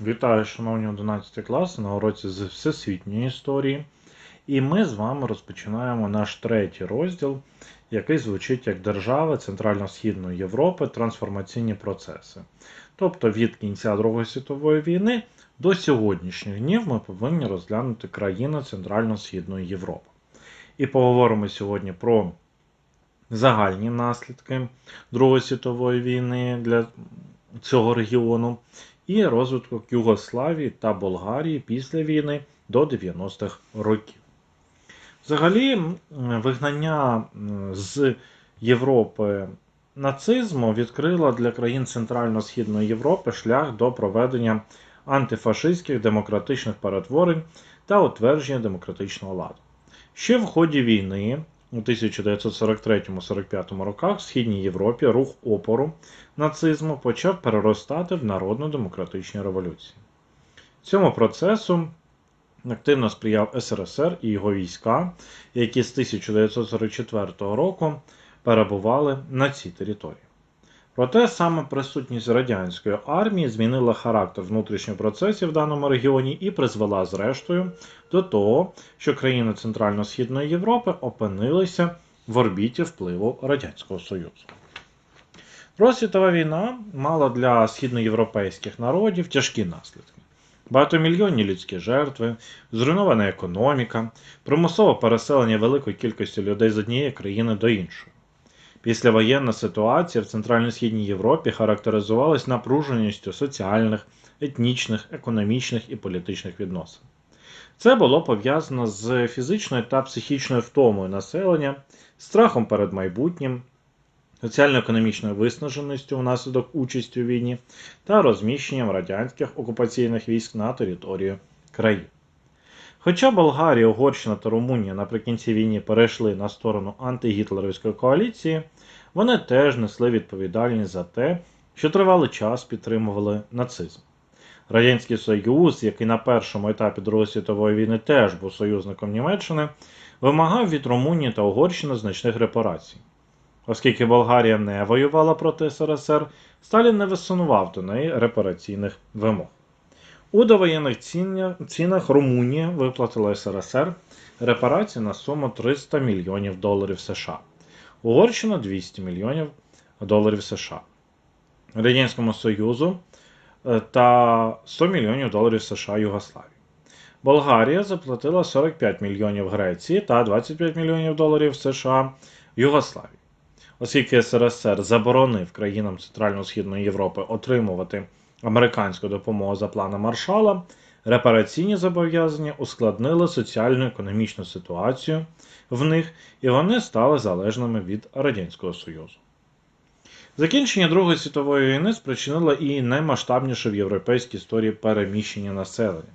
Вітаю, шановні 11 класи на уроці з всесвітньої історії. І ми з вами розпочинаємо наш третій розділ, який звучить як Держави Центрально-Східної Європи трансформаційні процеси. Тобто від кінця Другої світової війни до сьогоднішніх днів ми повинні розглянути країни Центрально-Східної Європи. І поговоримо сьогодні про загальні наслідки Другої світової війни для цього регіону і розвиток Югославії та Болгарії після війни до 90-х років. Взагалі, вигнання з Європи нацизму відкрило для країн Центрально-Східної Європи шлях до проведення антифашистських демократичних перетворень та утвердження демократичного ладу. Ще в ході війни у 1943-45 роках в Східній Європі рух опору нацизму почав переростати в народно-демократичні революції. Цьому процесу активно сприяв СРСР і його війська, які з 1944 року перебували на цій території. Проте саме присутність радянської армії змінила характер внутрішніх процесів в даному регіоні і призвела, зрештою, до того, що країни Центрально-Східної Європи опинилися в орбіті впливу Радянського Союзу. Друга світова війна мала для східноєвропейських народів тяжкі наслідки. Багатомільйонні людські жертви, зруйнована економіка, примусове переселення великої кількості людей з однієї країни до іншої. Післявоєнна ситуація в Центрально-Східній Європі характеризувалась напруженістю соціальних, етнічних, економічних і політичних відносин. Це було пов'язано з фізичною та психічною втомою населення, страхом перед майбутнім, соціально-економічною виснаженістю внаслідок участі у війні та розміщенням радянських окупаційних військ на територію країн. Хоча Болгарія, Угорщина та Румунія наприкінці війни перейшли на сторону антигітлерівської коаліції, вони теж несли відповідальність за те, що тривалий час підтримували нацизм. Радянський Союз, який на першому етапі Другої світової війни теж був союзником Німеччини, вимагав від Румунії та Угорщини значних репарацій. Оскільки Болгарія не воювала проти СРСР, Сталін не висунував до неї репараційних вимог. У довоєнних цінах Румунія виплатила СРСР репарації на суму 300 мільйонів доларів США, Угорщина 200 мільйонів доларів США, Радянському Союзу е, та 100 мільйонів доларів США Югославії. Болгарія заплатила 45 мільйонів Греції та 25 мільйонів доларів США Югославії. Оскільки СРСР заборонив країнам Центрально-Східної Європи отримувати американську допомогу за планом Маршала, репараційні зобов'язання ускладнили соціально-економічну ситуацію в них, і вони стали залежними від Радянського Союзу. Закінчення Другої світової війни спричинило і наймасштабніше в європейській історії переміщення населення.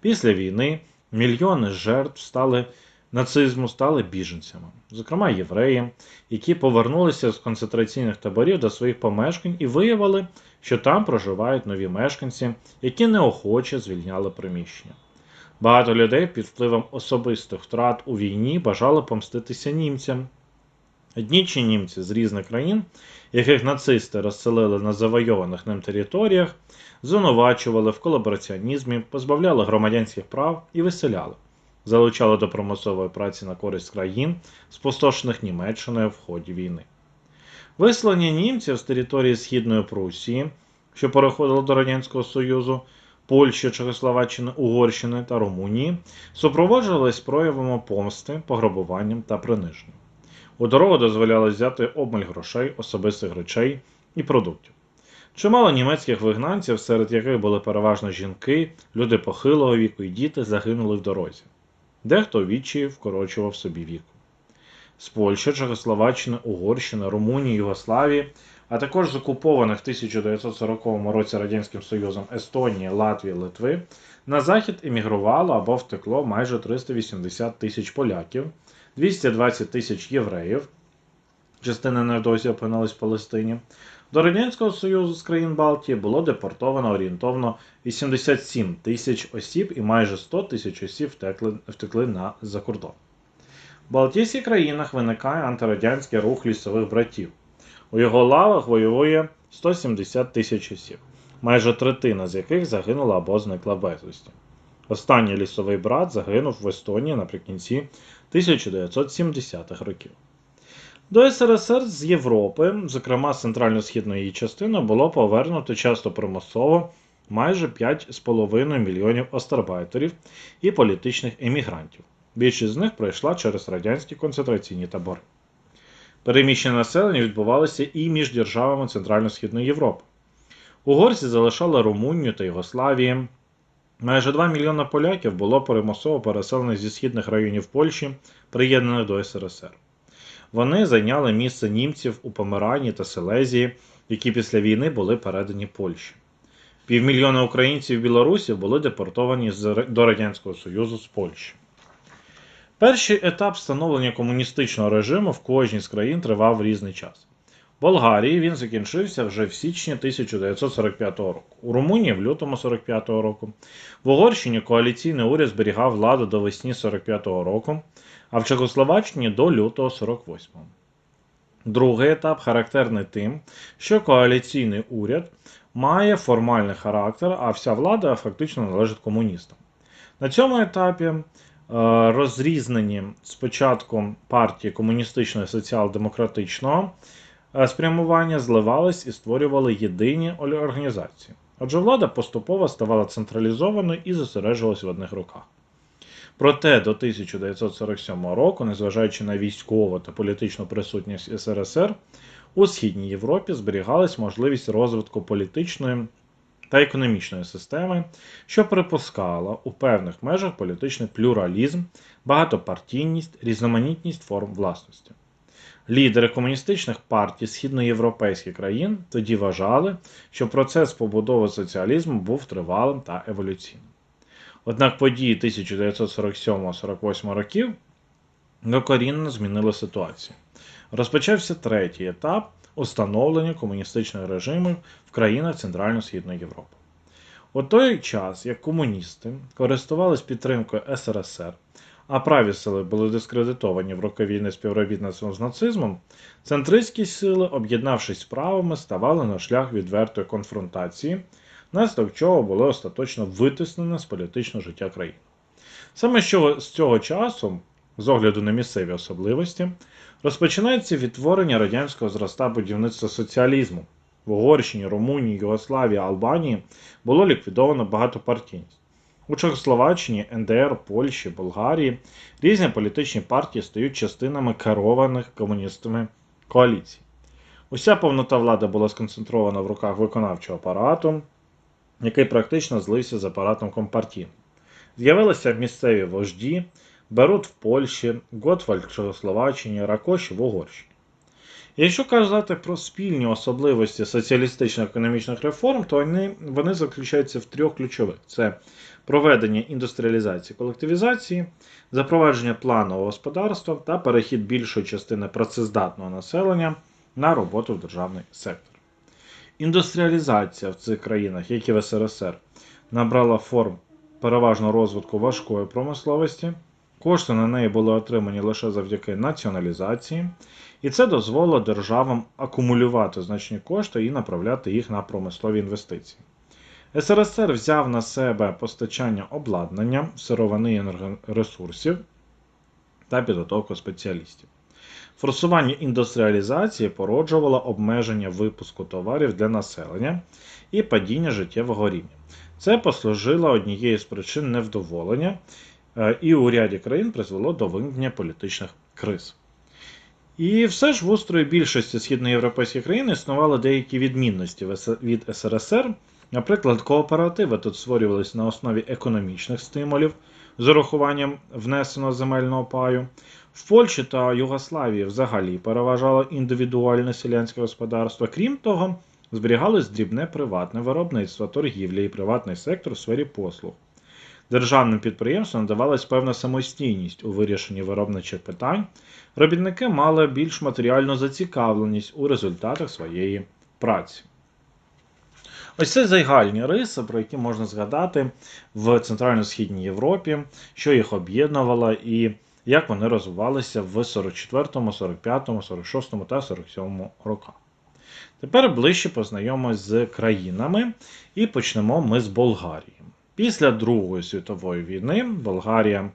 Після війни мільйони жертв стали нацизму стали біженцями, зокрема євреї, які повернулися з концентраційних таборів до своїх помешкань і виявили, що там проживають нові мешканці, які неохоче звільняли приміщення. Багато людей під впливом особистих втрат у війні бажали помститися німцям. Етнічні німці з різних країн, яких нацисти розселили на завойованих ним територіях, звинувачували в колабораціонізмі, позбавляли громадянських прав і виселяли залучали до примусової праці на користь країн, спустошених Німеччиною в ході війни. Виселення німців з території Східної Прусії, що переходило до Радянського Союзу, Польщі, Чехословаччини, Угорщини та Румунії, супроводжувались проявами помсти, пограбуванням та приниженням. У дорогу дозволяли взяти обмаль грошей, особистих речей і продуктів. Чимало німецьких вигнанців, серед яких були переважно жінки, люди похилого віку і діти, загинули в дорозі. Дехто відчі вкорочував собі віку. З Польщі, Чехословаччини, Угорщини, Румунії, Югославії, а також з окупованих в 1940 році Радянським Союзом Естонії, Латвії, Литви, на захід емігрувало або втекло майже 380 тисяч поляків, 220 тисяч євреїв, частина невдовзі опинилась в Палестині. До Радянського Союзу з країн Балтії було депортовано орієнтовно 87 тисяч осіб і майже 100 тисяч осіб втекли, втекли на закордон. В Балтійських країнах виникає антирадянський рух лісових братів. У його лавах воює 170 тисяч осіб. майже третина з яких загинула або зникла безвісті. Останній лісовий брат загинув в Естонії наприкінці 1970-х років. До СРСР з Європи, зокрема з центрально-східної частини, було повернуто часто примусово майже 5,5 мільйонів остарбайтерів і політичних емігрантів. Більшість з них пройшла через радянські концентраційні табори. Переміщення населення відбувалося і між державами Центрально-Східної Європи. Угорці залишали Румунію та Югославії. Майже 2 мільйони поляків було примусово переселено зі східних районів Польщі, приєднаних до СРСР. Вони зайняли місце німців у Померані та Селезії, які після війни були передані Польщі. Півмільйона українців і білорусів були депортовані до Радянського Союзу з Польщі. Перший етап встановлення комуністичного режиму в кожній з країн тривав різний час. Болгарії він закінчився вже в січні 1945 року, у Румунії в лютому 45-го року. В Угорщині коаліційний уряд зберігав владу до весні 45-го року, а в Чехословаччині до лютого 48-го. Другий етап характерний тим, що коаліційний уряд має формальний характер, а вся влада фактично належить комуністам. На цьому етапі е, розрізнені спочатку партії комуністичного і соціал-демократичного спрямування зливались і створювали єдині організації. Отже, влада поступово ставала централізованою і зосереджувалась в одних руках. Проте до 1947 року, незважаючи на військову та політичну присутність СРСР, у Східній Європі зберігалась можливість розвитку політичної та економічної системи, що припускала у певних межах політичний плюралізм, багатопартійність, різноманітність форм власності. Лідери комуністичних партій східноєвропейських країн тоді вважали, що процес побудови соціалізму був тривалим та еволюційним. Однак події 1947-48 років докорінно змінили ситуацію. Розпочався третій етап установлення комуністичних режимів в країнах Центрально-Східної Європи. У той час, як комуністи користувались підтримкою СРСР, а праві сили були дискредитовані в роки війни співробітництвом з нацизмом, центристські сили, об'єднавшись з правими, ставали на шлях відвертої конфронтації, наслідок чого було остаточно витиснено з політичного життя країни. Саме цього, з цього часу, з огляду на місцеві особливості, розпочинається відтворення радянського зроста будівництва соціалізму. В Угорщині, Румунії, Югославії, Албанії було ліквідовано багатопартійність. У Чехословаччині, НДР, Польщі, Болгарії різні політичні партії стають частинами керованих комуністами коаліцій. Уся повнота влади була сконцентрована в руках виконавчого апарату, який практично злився з апаратом компартійним. З'явилися місцеві вожді, Берут в Польщі, Готвальд в Чехословаччині, Ракоші в Угорщині. Якщо казати про спільні особливості соціалістично-економічних реформ, то вони, вони заключаються в трьох ключових: це проведення індустріалізації колективізації, запровадження планового господарства та перехід більшої частини працездатного населення на роботу в державний сектор. Індустріалізація в цих країнах, як і в СРСР, набрала форм переважно розвитку важкої промисловості. Кошти на неї були отримані лише завдяки націоналізації, і це дозволило державам акумулювати значні кошти і направляти їх на промислові інвестиції. СРСР взяв на себе постачання обладнання, сировини енергоресурсів та підготовку спеціалістів. Форсування індустріалізації породжувало обмеження випуску товарів для населення і падіння життєвого рівня. Це послужило однією з причин невдоволення е, і у ряді країн призвело до виникнення політичних криз. І все ж в устрої більшості східноєвропейських країн існували деякі відмінності від СРСР. Наприклад, кооперативи тут створювалися на основі економічних стимулів з урахуванням внесеного земельного паю. В Польщі та Югославії взагалі переважало індивідуальне селянське господарство. Крім того, зберігалось дрібне приватне виробництво, торгівля і приватний сектор у сфері послуг. Державним підприємствам надавалась певна самостійність у вирішенні виробничих питань. Робітники мали більш матеріальну зацікавленість у результатах своєї праці. Ось це загальні риси, про які можна згадати в Центрально-Східній Європі, що їх об'єднувало і як вони розвивалися в 44, 45, 46 та 47 роках. Тепер ближче познайомимось з країнами і почнемо ми з Болгарії. Після Другої світової війни Болгарія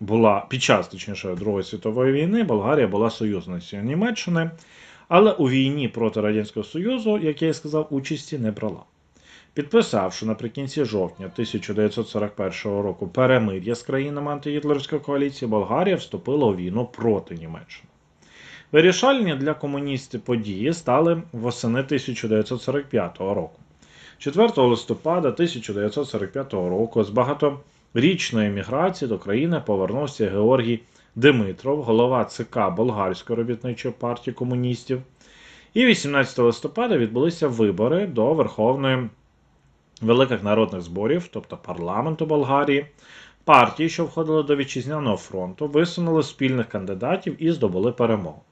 була під час точніше Другої світової війни Болгарія була союзницею Німеччини, але у війні проти Радянського Союзу, як я і сказав, участі не брала. Підписавши наприкінці жовтня 1941 року перемир'я з країнами антигітлерської коаліції, Болгарія вступила у війну проти Німеччини. Вирішальні для комуністів події стали восени 1945 року. 4 листопада 1945 року з багаторічної міграції до країни повернувся Георгій Димитров, голова ЦК Болгарської робітничої партії комуністів. І 18 листопада відбулися вибори до Верховної Великих народних зборів, тобто парламенту Болгарії. Партії, що входили до Вітчизняного фронту, висунули спільних кандидатів і здобули перемогу.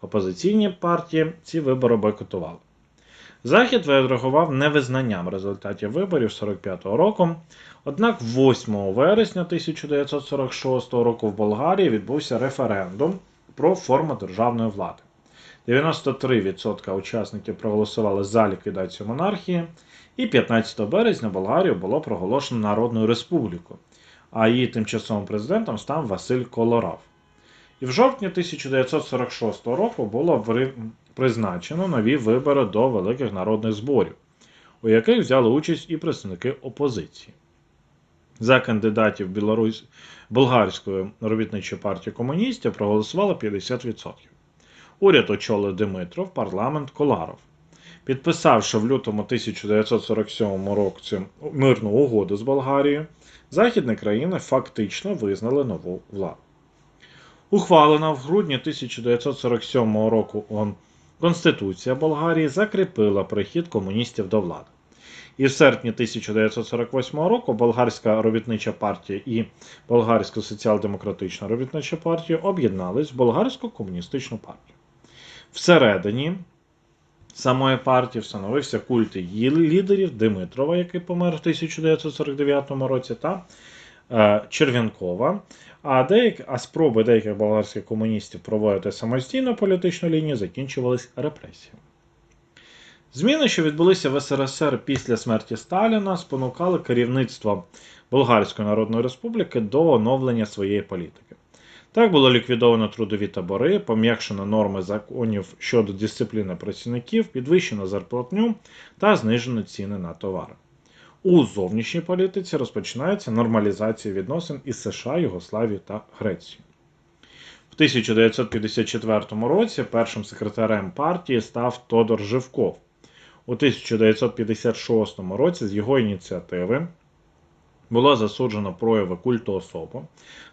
Опозиційні партії ці вибори бойкотували. Захід відреагував невизнанням результатів виборів 45-го року. Однак 8 вересня 1946 року в Болгарії відбувся референдум про форму державної влади. 93% учасників проголосували за ліквідацію монархії, і 15 березня Болгарію було проголошено Народною Республікою, а її тимчасовим президентом став Василь Колорав. І в жовтні 1946 року було призначено нові вибори до Великих народних зборів, у яких взяли участь і представники опозиції. За кандидатів Білорусь... Болгарської робітничої партії комуністів проголосувало 50%. Уряд очолив Димитров, парламент Коларов. Підписавши в лютому 1947 році мирну угоду з Болгарією, західні країни фактично визнали нову владу. Ухвалена в грудні 1947 року ООН Конституція Болгарії закріпила прихід комуністів до влади. І в серпні 1948 року Болгарська робітнича партія і Болгарська соціал-демократична робітнича партія об'єднались в Болгарську комуністичну партію. Всередині самої партії встановився культ її лідерів Димитрова, який помер в 1949 році, та е, Черв'янкова. А, деякі, а спроби деяких болгарських комуністів проводити самостійну політичну лінію закінчувались репресіями. Зміни, що відбулися в СРСР після смерті Сталіна, спонукали керівництво Болгарської Народної Республіки до оновлення своєї політики. Так було ліквідовано трудові табори, пом'якшено норми законів щодо дисципліни працівників, підвищено зарплатню та знижено ціни на товари. У зовнішній політиці розпочинається нормалізація відносин із США, Югославією та Грецією. В 1954 році першим секретарем партії став Тодор Живков. У 1956 році з його ініціативи було засуджено прояви культу особи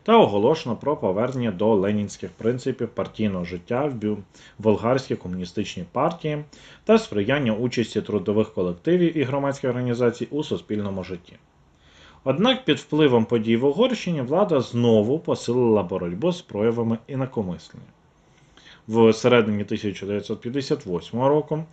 та оголошено про повернення до ленінських принципів партійного життя в болгарській комуністичній партії та сприяння участі трудових колективів і громадських організацій у суспільному житті. Однак під впливом подій в Угорщині влада знову посилила боротьбу з проявами інакомислення. В середині 1958 року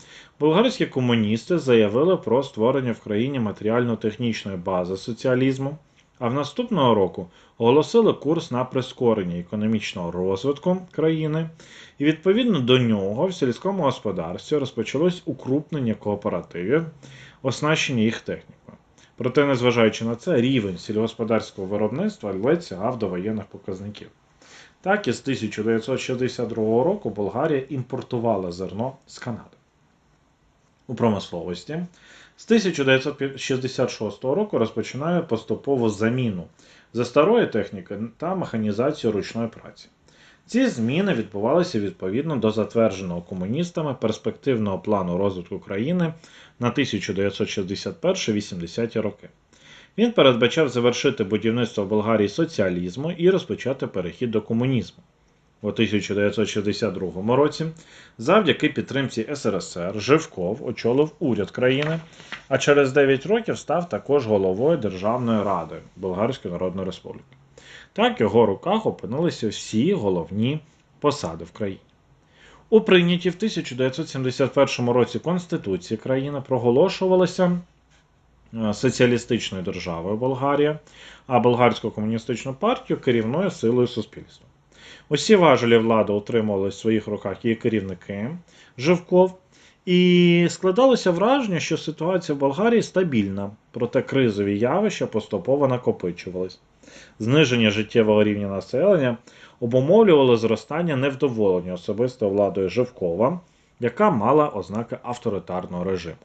болгарські комуністи заявили про створення в країні матеріально-технічної бази соціалізму, а в наступного року оголосили курс на прискорення економічного розвитку країни, і відповідно до нього в сільському господарстві розпочалось укрупнення кооперативів, оснащення їх технікою. Проте, незважаючи на це, рівень сільськогосподарського виробництва ледь сягав до воєнних показників. Так, із 1962 року Болгарія імпортувала зерно з Канади. У промисловості з 1966 року розпочинає поступову заміну за старої техніки та механізацію ручної праці. Ці зміни відбувалися відповідно до затвердженого комуністами перспективного плану розвитку країни на 1961-80 роки. Він передбачав завершити будівництво в Болгарії соціалізму і розпочати перехід до комунізму. У 1962 році, завдяки підтримці СРСР, Живков очолив уряд країни, а через 9 років став також головою Державної ради Болгарської Народної Республіки. Так, в його руках опинилися всі головні посади в країні. У прийнятій в 1971 році Конституції країни проголошувалася е, соціалістичною державою Болгарія, а болгарську комуністичну партію керівною силою суспільства. Усі важелі влади отримували в своїх руках її керівники Живков І складалося враження, що ситуація в Болгарії стабільна, проте кризові явища поступово накопичувались. Зниження життєвого рівня населення обумовлювало зростання невдоволення особистою владою Живкова, яка мала ознаки авторитарного режиму.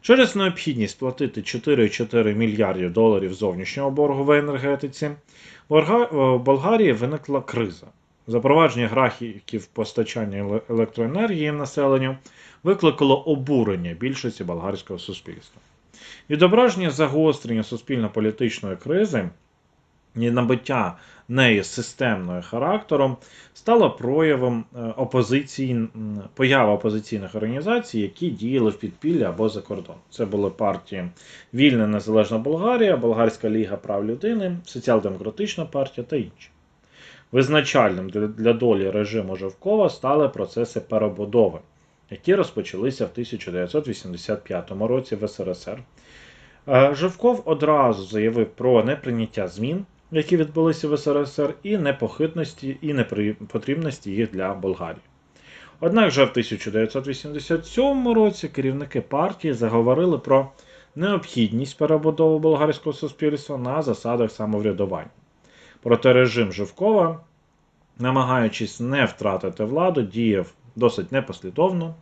Через необхідність платити 4,4 мільярдів доларів зовнішнього боргу в енергетиці, в Болгарії виникла криза. Запровадження графіків постачання еле- електроенергії населенню викликало обурення більшості болгарського суспільства. Відображення загострення суспільно-політичної кризи і неї системною характером стало проявом е, опозиції, появи опозиційних організацій, які діяли в підпіллі або за кордон. Це були партії Вільна Незалежна Болгарія, Болгарська Ліга прав людини, Соціал-Демократична партія та інші. Визначальним для, долі режиму Живкова стали процеси перебудови, які розпочалися в 1985 році в СРСР. Е, Живков одразу заявив про неприйняття змін, які відбулися в СРСР, і непохитності і непотрібності їх для Болгарії. Однак вже в 1987 році керівники партії заговорили про необхідність перебудови болгарського суспільства на засадах самоврядування. Проте режим Живкова, намагаючись не втратити владу, діяв досить непослідовно,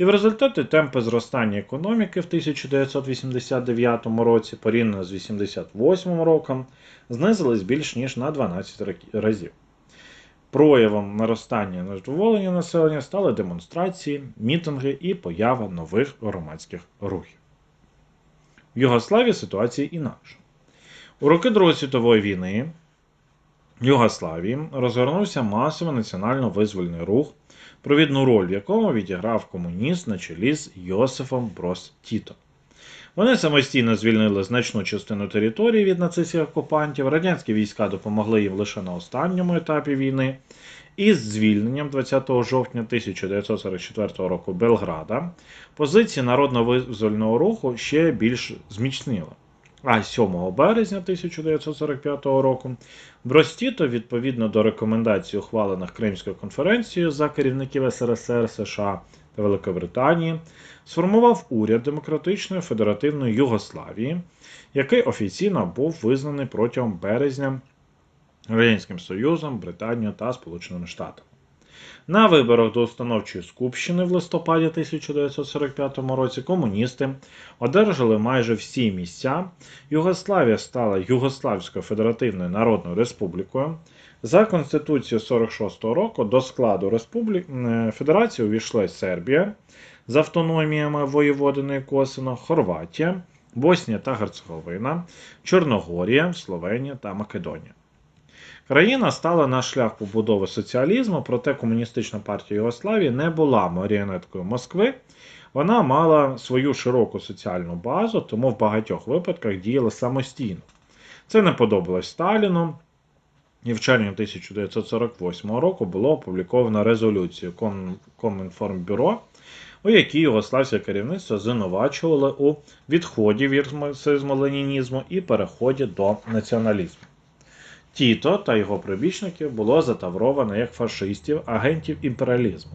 і в результаті темпи зростання економіки в 1989 році, порівняно з 1988 роком, знизились більш ніж на 12 разів. Проявом наростання незадоволення населення стали демонстрації, мітинги і поява нових громадських рухів. В Югославії ситуація інакша. У роки Другої світової війни в Югославії розгорнувся масовий національно-визвольний рух, провідну роль в якому відіграв комуніст на чолі з Йосифом Брос Тіто. Вони самостійно звільнили значну частину території від нацистських окупантів. Радянські війська допомогли їм лише на останньому етапі війни. І з звільненням 20 жовтня 1944 року Белграда позиції народно-визвольного руху ще більш зміцнили. А 7 березня 1945 року Бростіто, відповідно до рекомендацій, ухвалених Кримською конференцією за керівників СРСР, США та Великобританії, сформував уряд Демократичної Федеративної Югославії, який офіційно був визнаний протягом березня Радянським Союзом, Британією та Сполученими Штатами. На виборах до установчої скупщини в листопаді 1945 році комуністи одержали майже всі місця. Югославія стала Югославською Федеративною Народною Республікою. За Конституцією 46-го року до складу республік... е, Федерації увійшли Сербія з автономіями Воєводини Косино, Хорватія, Боснія та Герцеговина, Чорногорія, Словенія та Македонія. Країна стала на шлях побудови соціалізму, проте комуністична партія Югославії не була маріонеткою Москви. Вона мала свою широку соціальну базу, тому в багатьох випадках діяла самостійно. Це не подобалось Сталіну, і в червні 1948 року було опубліковано резолюцію Комінформбюро, у якій югославське керівництво звинувачувало у відході від марксизму-ленінізму і переході до націоналізму. Тіто та його прибічників було затавровано як фашистів, агентів імперіалізму.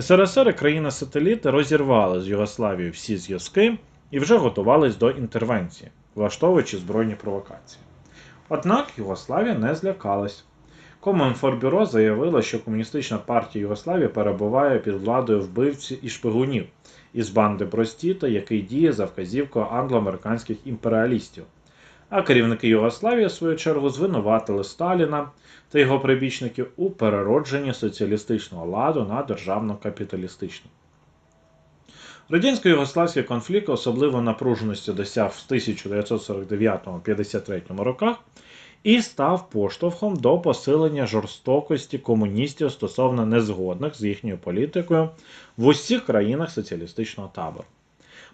СРСР і країни-сателіти розірвали з Югославією всі зв'язки і вже готувались до інтервенції, влаштовуючи збройні провокації. Однак Югославія не злякалась. Комінформбюро заявило, що Комуністична партія Югославії перебуває під владою вбивців і шпигунів із банди Простіта, який діє за вказівкою англо-американських імперіалістів. А керівники Югославії, в свою чергу, звинуватили Сталіна та його прибічників у переродженні соціалістичного ладу на державно-капіталістичний. Радянсько-югославський конфлікт особливо напруженості досяг в 1949-53 роках і став поштовхом до посилення жорстокості комуністів стосовно незгодних з їхньою політикою в усіх країнах соціалістичного табору.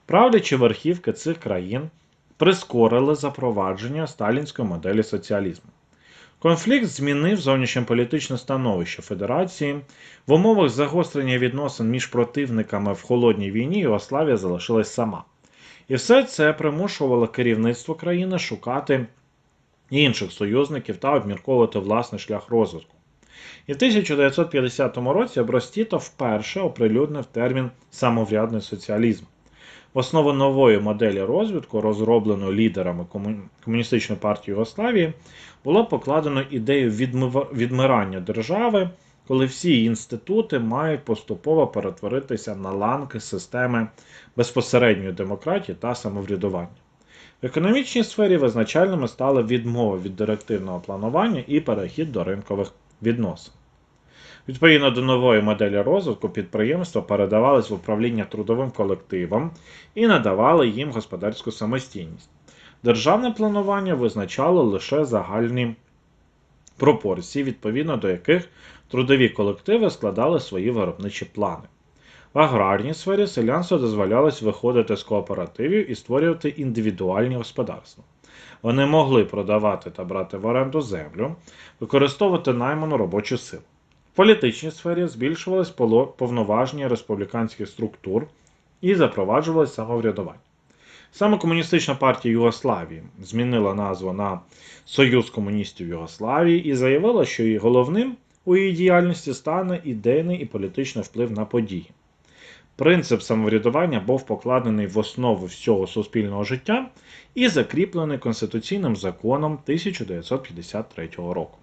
Правлячі верхівки цих країн прискорили запровадження сталінської моделі соціалізму. Конфлікт змінив зовнішньополітичне становище Федерації. В умовах загострення відносин між противниками в холодній війні Югославія залишилась сама. І все це примушувало керівництво країни шукати інших союзників та обмірковувати власний шлях розвитку. І в 1950 році Бростіто вперше оприлюднив термін самоврядний соціалізм. В основу нової моделі розвитку, розробленої лідерами Комуністичної партії Югославії, було покладено ідею відмирання держави, коли всі інститути мають поступово перетворитися на ланки системи безпосередньої демократії та самоврядування. В економічній сфері визначальними стали відмова від директивного планування і перехід до ринкових відносин. Відповідно до нової моделі розвитку, підприємства передавались в управління трудовим колективам і надавали їм господарську самостійність. Державне планування визначало лише загальні пропорції, відповідно до яких трудові колективи складали свої виробничі плани. В аграрній сфері селянству дозволялось виходити з кооперативів і створювати індивідуальні господарства. Вони могли продавати та брати в оренду землю, використовувати найману робочу силу. Політичній сфері збільшувались поло- повноваження республіканських структур і запроваджувалось самоврядування. Саме Комуністична партія Югославії змінила назву на Союз комуністів Югославії і заявила, що її головним у її діяльності стане ідейний і політичний вплив на події. Принцип самоврядування був покладений в основу всього суспільного життя і закріплений Конституційним законом 1953 року.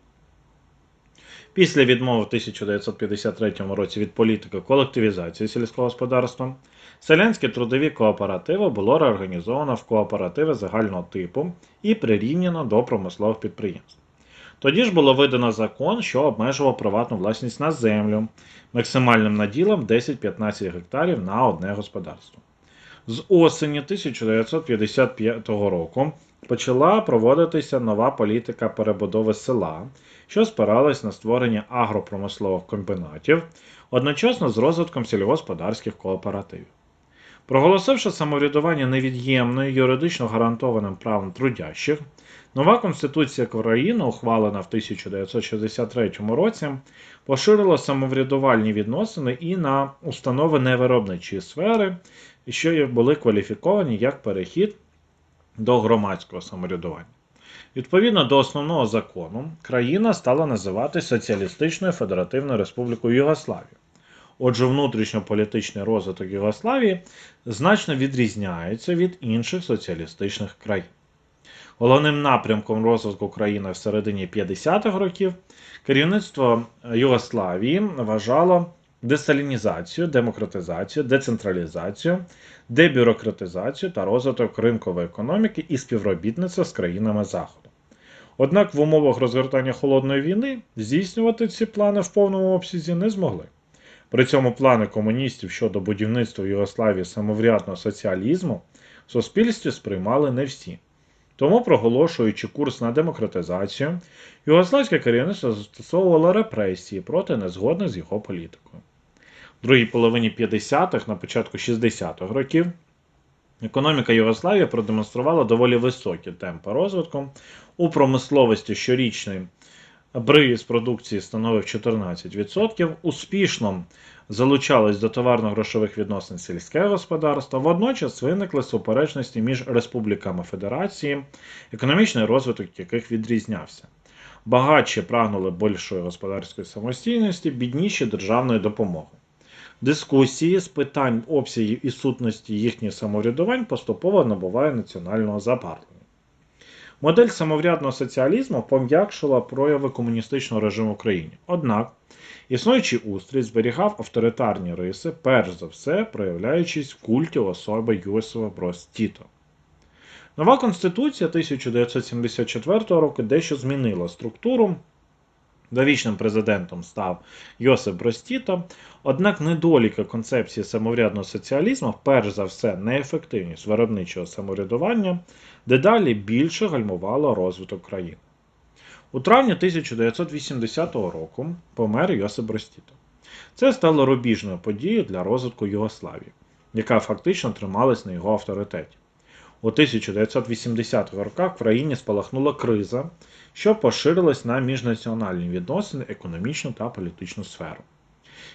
Після відмови в 1953 році від політики колективізації сільського господарства, селянські трудові кооперативи було реорганізовано в кооперативи загального типу і прирівняно до промислових підприємств. Тоді ж було видано закон, що обмежував приватну власність на землю максимальним наділом 10-15 гектарів на одне господарство. З осені 1955 року почала проводитися нова політика перебудови села, що спиралась на створення агропромислових комбінатів, одночасно з розвитком сільськогосподарських кооперативів. Проголосивши самоврядування невід'ємною юридично гарантованим правом трудящих, нова Конституція країни, ухвалена в 1963 році, поширила самоврядувальні відносини і на установи невиробничої сфери, що були кваліфіковані як перехід до громадського самоврядування. Відповідно до основного закону, країна стала називати Соціалістичною Федеративною Республікою Югославію. Отже, внутрішньополітичний розвиток Югославії значно відрізняється від інших соціалістичних країн. Головним напрямком розвитку країни в середині 50-х років керівництво Югославії вважало десалінізацію, демократизацію, децентралізацію, дебюрократизацію та розвиток ринкової економіки і співробітництва з країнами Заходу. Однак в умовах розгортання холодної війни здійснювати ці плани в повному обсязі не змогли. При цьому плани комуністів щодо будівництва в Югославії самоврядного соціалізму в суспільстві сприймали не всі. Тому, проголошуючи курс на демократизацію, югославське керівництво застосовувало репресії проти незгодних з його політикою. В другій половині 50-х, на початку 60-х років, економіка Югославії продемонструвала доволі високі темпи розвитку. У промисловості щорічний бриз продукції становив 14%, успішно залучалось до товарно-грошових відносин сільське господарство. Водночас виникли суперечності між республіками Федерації, економічний розвиток яких відрізнявся. Багатші прагнули більшої господарської самостійності, бідніші державної допомоги. Дискусії з питань обсягів і сутності їхніх самоврядувань поступово набуває національного забарвлення. Модель самоврядного соціалізму пом'якшила прояви комуністичного режиму в країні. Однак, існуючий устрій зберігав авторитарні риси, перш за все проявляючись в культі особи Йосифа Брос Тіто. Нова Конституція 1974 року дещо змінила структуру. Довічним президентом став Йосип Бростіто, однак недоліки концепції самоврядного соціалізму, перш за все, неефективність виробничого самоврядування, дедалі більше гальмувало розвиток країни. У травні 1980 року помер Йосип Брос Тіто. Це стало рубіжною подією для розвитку Югославії, яка фактично трималась на його авторитеті. У 1980-х роках в країні спалахнула криза, що поширилась на міжнаціональні відносини, економічну та політичну сферу.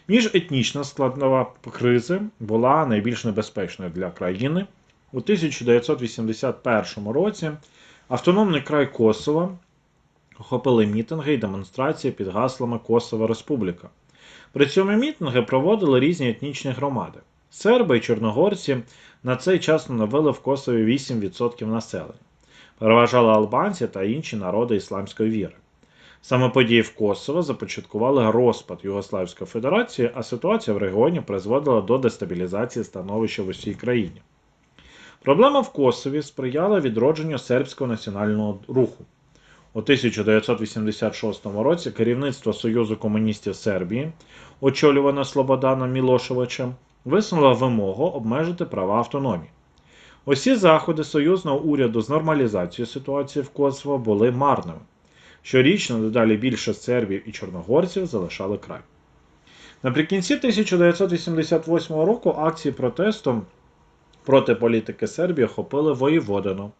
Міжетнічна складнова кризи була найбільш небезпечною для країни. У 1981 році автономний край Косово охопили мітинги і демонстрації під гаслами Косова Республіка. При цьому мітинги проводили різні етнічні громади. Серби і чорногорці на цей час становили в Косові 8% населення. Переважали албанці та інші народи ісламської віри. Саме події в Косово започаткували розпад Югославської Федерації, а ситуація в регіоні призводила до дестабілізації становища в усій країні. Проблема в Косові сприяла відродженню сербського національного руху. У 1986 році керівництво Союзу комуністів Сербії, очолюване Слободаном Мілошевичем, висунуло вимогу обмежити права автономії. Усі заходи союзного уряду з нормалізації ситуації в Косово були марними. Щорічно дедалі більше сербів і чорногорців залишали край. Наприкінці 1988 року акції протесту проти політики Сербії охопили воєводину,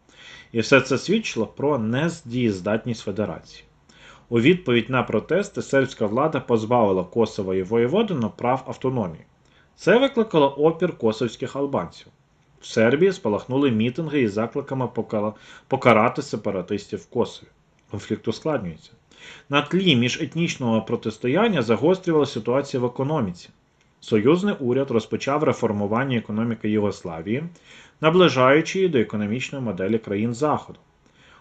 і все це свідчило про нездієздатність Федерації. У відповідь на протести сербська влада позбавила Косово і воєводину прав автономії. Це викликало опір косовських албанців. В Сербії спалахнули мітинги із закликами покарати сепаратистів в Косові. Конфлікт ускладнюється. На тлі міжетнічного протистояння загострювала ситуація в економіці. Союзний уряд розпочав реформування економіки Єгославії, наближаючи її до економічної моделі країн Заходу.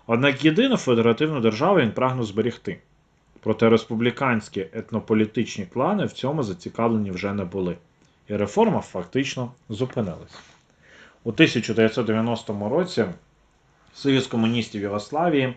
Однак єдину федеративну державу він прагнув зберегти. Проте республіканські етнополітичні клани в цьому зацікавлені вже не були, і реформа фактично зупинилась. У 1990 році Союз комуністів Єгославії е,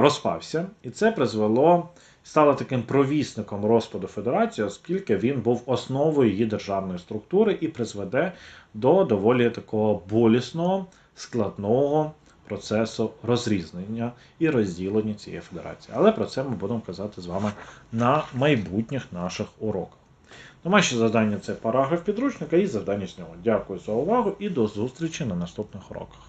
розпався, і це призвело стало таким провісником розпаду Федерації, оскільки він був основою її державної структури і призведе до доволі такого болісного, складного процесу розрізнення і розділення цієї федерації. Але про це ми будемо казати з вами на майбутніх наших уроках. Домашнє завдання це параграф підручника і завдання з нього. Дякую за увагу і до зустрічі на наступних уроках.